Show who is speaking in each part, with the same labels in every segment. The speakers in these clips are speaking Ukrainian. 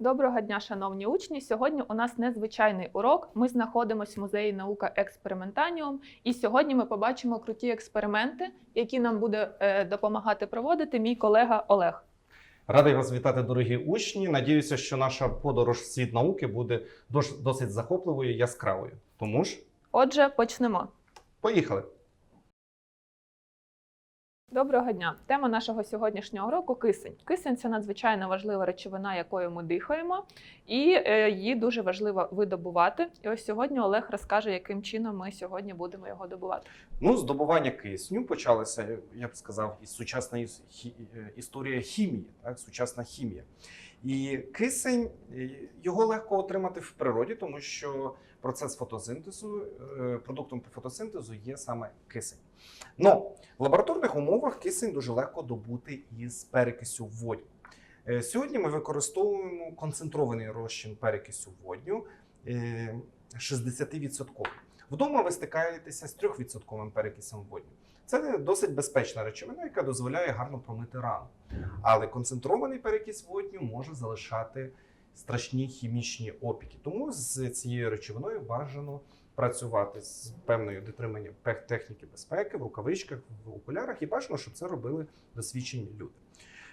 Speaker 1: Доброго дня, шановні учні. Сьогодні у нас незвичайний урок. Ми знаходимося в музеї наука Експериментаніум, і сьогодні ми побачимо круті експерименти, які нам буде е, допомагати проводити мій колега Олег.
Speaker 2: Радий вас вітати, дорогі учні. Надіюся, що наша подорож в світ науки буде досить захопливою і яскравою. Тому ж,
Speaker 1: Отже, почнемо.
Speaker 2: поїхали.
Speaker 1: Доброго дня. Тема нашого сьогоднішнього уроку кисень. Кисень це надзвичайно важлива речовина, якою ми дихаємо, і е, її дуже важливо видобувати. І ось сьогодні Олег розкаже, яким чином ми сьогодні будемо його добувати.
Speaker 2: Ну, здобування кисню почалося, я б сказав, із сучасної е, історія хімії, так, сучасна хімія. І кисень його легко отримати в природі, тому що процес фотосинтезу, е, продуктом фотосинтезу є саме кисень. Но в лабораторних умовах кисень дуже легко добути із перекисю водню. Е, Сьогодні ми використовуємо концентрований розчин перекисю водню е, 60%. Вдома ви стикаєтеся з 3% перекисом водню. Це досить безпечна речовина, яка дозволяє гарно промити рану. Але концентрований перекис водню може залишати страшні хімічні опіки. Тому з цією речовиною бажано працювати з певною дотриманням техніки безпеки в рукавичках, в окулярах, і бажано, щоб це робили досвідчені люди.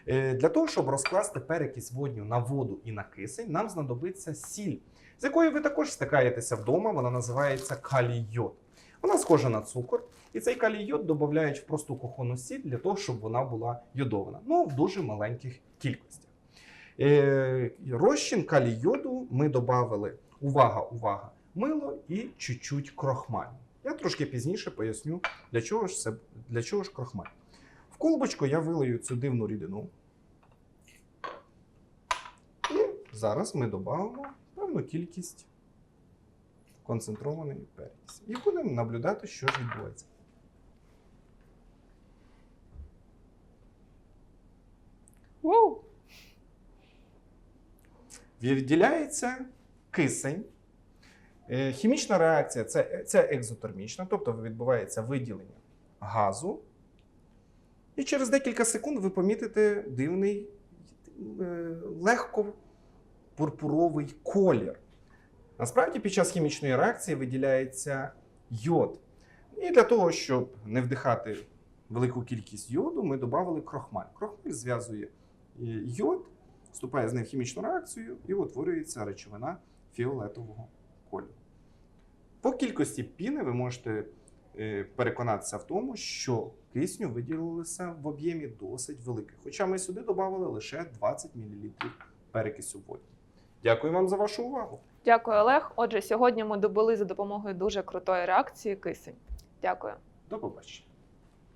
Speaker 2: Е, Для того, щоб розкласти перекись водню на воду і на кисень, нам знадобиться сіль, з якою ви також стикаєтеся вдома. Вона називається калій-йод. Вона схожа на цукор, і цей калій-йод додають в просту кухонну сіль для того, щоб вона була йодована, ну в дуже маленьких кількостях. Е, розчин калій-йоду ми додали, увага, увага, мило і чуть-чуть крохмаль. Я трошки пізніше поясню, для чого ж це для чого ж крохмаль. В колбочку я вилию цю дивну рідину. І зараз ми додамо певну кількість концентрованої перекисі. І будемо наблюдати, що ж відбувається.
Speaker 1: Вау!
Speaker 2: Відділяється кисень. Е, Хімічна реакція це, це екзотермічна, тобто відбувається виділення газу. І через декілька секунд ви помітите дивний, е, легко пурпуровий колір. Насправді, під час хімічної реакції виділяється йод. І для того, щоб не вдихати велику кількість йоду, ми додали крохмаль. Крохмаль зв'язує е, йод, вступає з ним в хімічну реакцію і утворюється речовина фіолетового кольору. По кількості піни ви можете е, переконатися в тому, що кисню виділилося в об'ємі досить великий. Хоча ми сюди додали лише 20 мл перекисю воді. Дякую вам за вашу увагу.
Speaker 1: Дякую, Олег. Отже, сьогодні ми добули за допомогою дуже крутої реакції кисень. Дякую.
Speaker 2: До побачення.